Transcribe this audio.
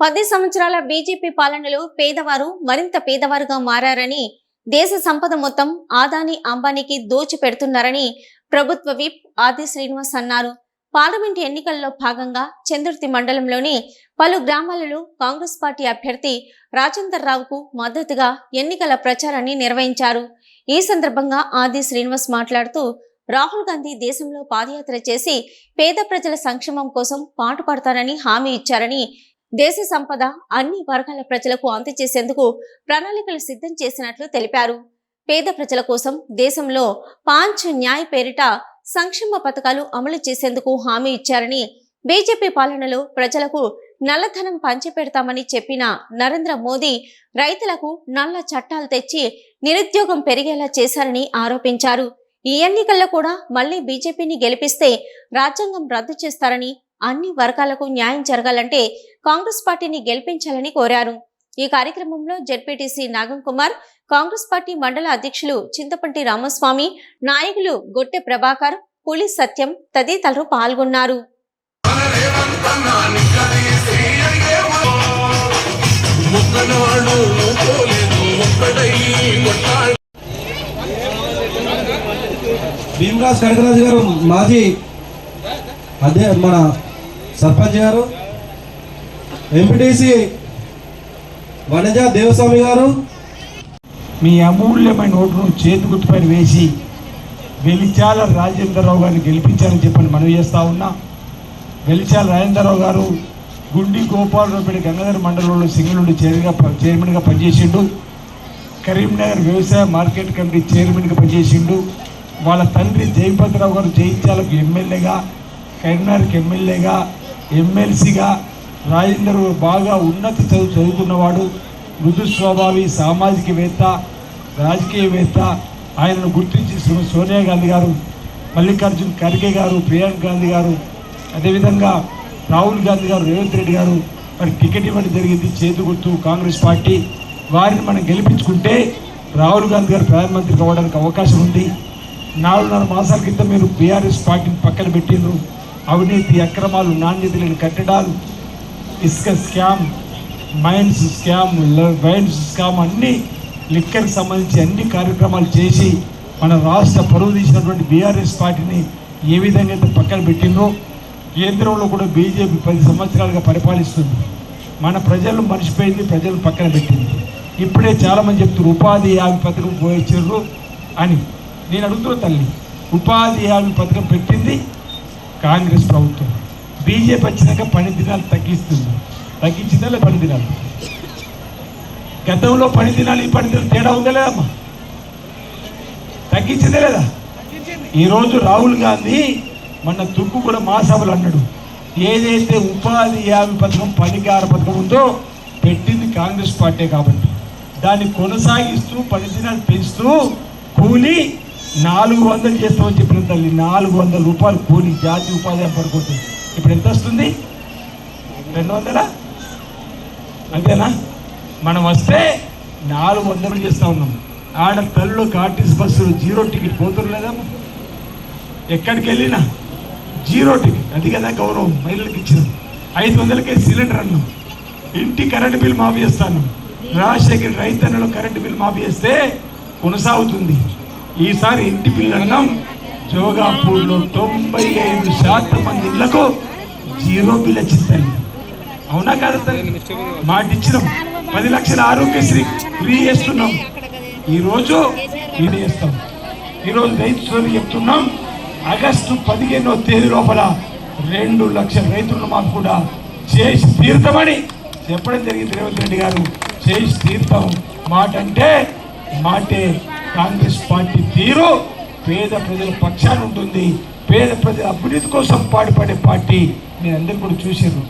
పది సంవత్సరాల బీజేపీ పాలనలో పేదవారు మరింత పేదవారుగా మారారని దేశ సంపద మొత్తం ఆదాని అంబానీకి దోచి పెడుతున్నారని ప్రభుత్వ విప్ ఆది శ్రీనివాస్ అన్నారు. పార్లమెంట్ ఎన్నికల్లో భాగంగా చంద్రుర్తి మండలంలోని పలు గ్రామాలలో కాంగ్రెస్ పార్టీ అభ్యర్థి రాజేందర్ రావుకు మద్దతుగా ఎన్నికల ప్రచారాన్ని నిర్వహించారు. ఈ సందర్భంగా ఆది శ్రీనివాస్ మాట్లాడుతూ రాహుల్ గాంధీ దేశంలో పాదయాత్ర చేసి పేద ప్రజల సంక్షేమం కోసం పాటుపడతారని హామీ ఇచ్చారని దేశ సంపద అన్ని వర్గాల ప్రజలకు అందజేసేందుకు ప్రణాళికలు సిద్ధం చేసినట్లు తెలిపారు. పేద ప్రజల కోసం దేశంలో పాంచ్ న్యాయ పేరిట సంక్షేమ పథకాలు అమలు చేసేందుకు హామీ ఇచ్చారని బీజేపీ పాలనలో ప్రజలకు నల్లధనం పంచిపెడతామని చెప్పిన నరేంద్ర మోదీ రైతులకు నల్ల చట్టాలు తెచ్చి నిరుద్యోగం పెరిగేలా చేశారని ఆరోపించారు. ఈ ఎన్నికల్లో కూడా మళ్ళీ బీజేపీని గెలిపిస్తే రాజ్యాంగం రద్దు చేస్తారని అన్ని వర్గాలకు న్యాయం జరగాలంటే కాంగ్రెస్ పార్టీని గెలిపించాలని కోరారు. ఈ కార్యక్రమంలో జడ్పీటీసీ నాగం కుమార్ కాంగ్రెస్ పార్టీ మండల అధ్యక్షులు చింతపంటి రామస్వామి నాయకులు గొట్టె ప్రభాకర్ పులి సత్యం తదితరులు పాల్గొన్నారు. భీమరాజ్ కనకరాజు గారు మాజీ అదే మన సర్పంచ్ గారు ఎంపీటీసీ వనజ దేవస్వామి గారు. మీ అమూల్యమైన ఓటును చేతిగుర్తుపైన వేసి వెలిచాల రాజేంద్రరావు గారిని గెలిపించాలని చెప్పని మనవి చేస్తా ఉన్నా. వెలిచాల రాజేంద్రరావు గారు గుండి గోపాలరావుపేట గంగాధర మండలంలో సింగళూరు చైర్మన్గా చైర్మన్గా పనిచేసిండు. కరీంనగర్ వ్యవసాయ మార్కెట్ కమిటీ చైర్మన్గా పనిచేసిండు. వాళ్ళ తండ్రి జయపతిరావు గారు జయించాలకు ఎమ్మెల్యేగా కరీంనగర్కి ఎమ్మెల్యేగా ఎమ్మెల్సీగా రాజేందర్ బాగా ఉన్నత చదువు చదువుకున్నవాడు మృదు స్వభావి సామాజికవేత్త రాజకీయవేత్త. ఆయనను గుర్తించి సోనియా గాంధీ గారు మల్లికార్జున్ ఖర్గే గారు ప్రియాంక గాంధీ గారు అదేవిధంగా రాహుల్ గాంధీ గారు రేవంత్ రెడ్డి గారు మరి టికెట్ ఇవ్వడం జరిగింది చేతి గుర్తు కాంగ్రెస్ పార్టీ. వారిని మనం గెలిపించుకుంటే రాహుల్ గాంధీ గారు ప్రధానమంత్రి కావడానికి అవకాశం ఉంది. నాలుగున్నర మాసాల క్రితం మీరు బీఆర్ఎస్ పార్టీని పక్కన పెట్టిండ్రు. అవినీతి అక్రమాలు నాణ్యత లేని కట్టడాలు ఇసుక scam mines scam wines scam అన్ని లిక్కర్కి సంబంధించి అన్ని కార్యక్రమాలు చేసి మన రాష్ట్ర పరువు తీసినటువంటి బీఆర్ఎస్ పార్టీని ఏ విధంగా అయితే పక్కన పెట్టిందో కేంద్రంలో కూడా బీజేపీ పది సంవత్సరాలుగా పరిపాలిస్తుంది. మన ప్రజలు మర్చిపోయింది ప్రజలు పక్కన పెట్టింది. ఇప్పుడే చాలామంది చెప్తున్నారు ఉపాధి హామీ పథకం పోయించారు అని. నేను అడుగుతున్నా తల్లి ఉపాధి హామీ పథకం పెట్టింది కాంగ్రెస్ ప్రభుత్వం. బీజేపీ వచ్చినాక పని దినాలు తగ్గిస్తుంది. తగ్గించిందా లేదా పని దినాలు. గతంలో పని దినాలు ఈ పని దినాలు తేడా ఉందా లేదమ్మా తగ్గించిందే లేదా? ఈరోజు రాహుల్ గాంధీ మొన్న తుక్కు కూడా మా సభలు అన్నాడు ఏదైతే ఉపాధి హామీ పథకం పనికార పథకం ఉందో పెట్టింది కాంగ్రెస్ పార్టీ కాబట్టి. దాన్ని కొనసాగిస్తూ పని దినాలు పెంచుతూ కూలి నాలుగు వందలు చేస్తామని చెప్పిన తల్లి నాలుగు వందల రూపాయలు కూలి జాతి ఉపాధి పడుకుంటుంది. ఇప్పుడు ఎంత వస్తుంది? రెండు వందలా? అంతేనా? మనం వస్తే నాలుగు వందలు చేస్తూ ఉన్నాం. ఆడ తల్లు కార్టీస్ బస్సులు జీరో టికెట్ పోతురు లేదమ్మా ఎక్కడికి వెళ్ళినా జీరో టికెట్. అది కదా గౌరవం మహిళలకు ఇచ్చిన. ఐదు వందలకే సిలిండర్ అన్నాం. ఇంటి కరెంటు బిల్ మాఫీ చేస్తాను రాజశేఖర్ రైతన్నలో కరెంటు బిల్ మాఫీ చేస్తే కొనసాగుతుంది. ఈసారి ఇంటి పిల్లన్నాం జోగాపూర్లో తొంభై ఐదు శాతం మంది ఇళ్ళకు జీరో బిల్ వచ్చిందండి. అవునా కాదు మాట ఇచ్చినాం పది లక్షల ఆరోగ్యశ్రీ ఫ్రీ చేస్తున్నాం. ఈరోజు ఇది చేస్తాం. ఈరోజు రైతు చెప్తున్నాం ఆగస్టు పదిహేనో తేదీ లోపల రెండు లక్షల రైతులను మాకు కూడా చేసి తీర్థమని చెప్పడం జరిగింది రేవంత్ రెడ్డి గారు. చేసి తీర్థం మాట అంటే మాటే కాంగ్రెస్ పార్టీ తీరు పేద ప్రజల పక్షాన ఉంటుంది. పేద ప్రజల అభివృద్ధి కోసం పాటుపడే పార్టీ. నేను అందరు కూడా చూసారు